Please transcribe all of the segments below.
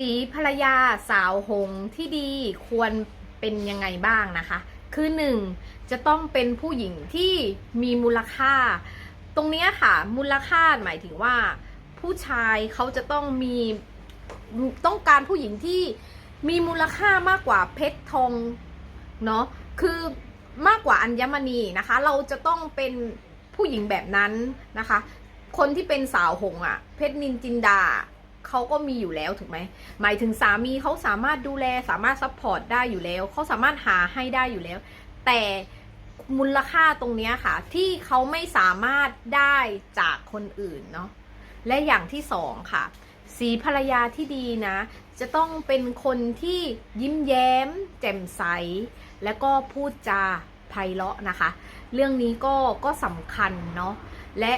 สีภรรยาสาวหงที่ดีควรเป็นยังไงบ้างนะคะ คือหนึ่งจะต้องเป็นผู้หญิงที่มีมูลค่า ตรงนี้ค่ะ มูลค่าหมายถึงว่า ผู้ชายเขาจะต้องมีต้องการผู้หญิงที่มีมูลค่ามากกว่าเพชรทองเนาะคือมากกว่าอัญมณีนะคะ เราจะต้องเป็นผู้หญิงแบบนั้นนะคะ คนที่เป็นสาวหงส์อะเพชรนินจินดา เขาก็มีอยู่แล้วถูกไหมหมายถึงสามีเขาสามารถดูแลสามารถซัพพอร์ตได้อยู่แล้วเขาสามารถหาให้ได้อยู่แล้ว แต่มูลค่าตรงนี้ค่ะ ที่เขาไม่สามารถได้จากคนอื่นเนาะและอย่างที่สองค่ะ สีภรรยาที่ดีนะ จะต้องเป็นคนที่ยิ้มแย้ม แจ่มใส แล้วก็พูดจาไพเราะนะคะ เรื่องนี้ก็ก็สำคัญเนาะและ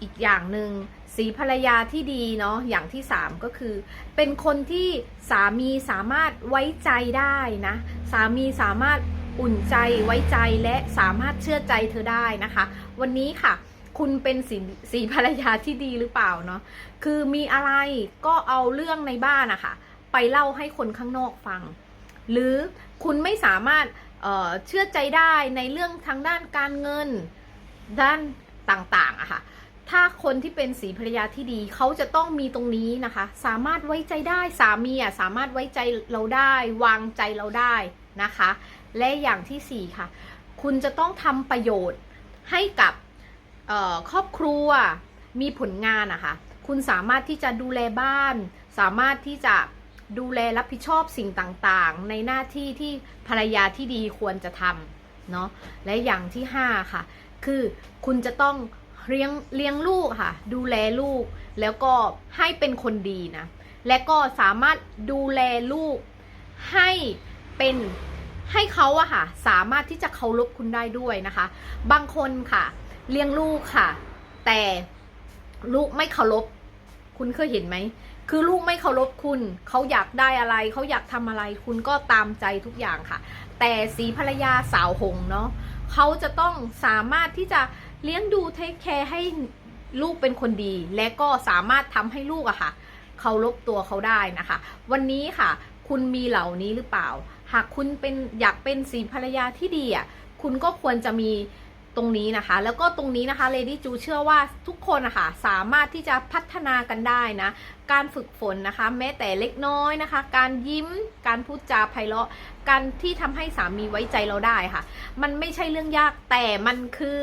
อีกอย่างหนึ่งสีภรรยาที่ดีเนาะอย่างที่สามก็คือ เป็นคนที่สามีสามารถไว้ใจได้นะ สามีสามารถอุ่นใจไว้ใจและสามารถเชื่อใจเธอได้นะคะ วันนี้ค่ะ คุณเป็นสีสีภรรยาที่ดีหรือเปล่าเนาะคือมีอะไรก็เอาเรื่องในบ้านนะคะไปเล่าให้คนข้างนอกฟัง หรือคุณไม่สามารถเเชื่อใจได้ในเรื่องทางด้านการเงินด้านต่างๆอะค่ะ คนที่เป็นสีภรรยาที่ดีเขาจะต้องมีตรงนี้นะคะ สามารถไว้ใจได้สามีอะสามารถไว้ใจเราได้ วางใจเราได้นะคะ และอย่างที่สี่ค่ะ คุณจะต้องทำประโยชน์ให้กับครอบครัวมีผลงานอะคะคุณสามารถที่จะดูแลบ้าน สามารถที่จะดูแลรับผิดชอบสิ่งต่างๆ ในหน้าที่ที่ภรรยาที่ดีควรจะทำเนาะและอย่างที่ห้าค่ะ คือคุณจะต้อง เลี้ยงเลี้ยงลูกค่ะ ดูแลลูกแล้วก็ให้เป็นคนดีนะ และก็สามารถดูแลลูกให้เป็นให้เขาอะค่ะ สามารถที่จะเคารพคุณได้ด้วยนะคะ บางคนค่ะ เลี้ยงลูกค่ะ แต่ลูกไม่เคารพคุณเคยเห็นไหมคือลูกไม่เคารพคุณ เขาอยากได้อะไร เขาอยากทำอะไร คุณก็ตามใจทุกอย่างค่ะ แต่สีภรรยาสาวหงเนาะ เขาจะต้องสามารถที่จะเลี้ยงดูเทคแคร์ให้ลูกเป็นคนดี และก็สามารถทำให้ลูกอะค่ะเคารพตัวเขาได้นะคะ วันนี้ค่ะ คุณมีเหล่านี้หรือเปล่า หากคุณเป็นอยากเป็นสีภรรยาที่ดีอะคุณก็ควรจะมี ตรงนี้นะคะ แล้วก็ตรงนี้นะคะ Lady จูเชื่อว่าทุกคนนะคะสามารถที่จะพัฒนากันได้นะ การฝึกฝนนะคะ แม้แต่เล็กน้อยนะคะ การยิ้มการพูดจาไพเราะการที่ทำให้สามีไว้ใจเราได้ค่ะ มันไม่ใช่เรื่องยากแต่มันคือ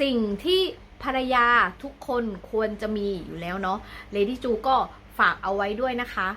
สิ่งที่ภรรยาทุกคนควรจะมีอยู่แล้วเนาะ Lady จูก็ฝากเอาไว้ด้วยนะคะ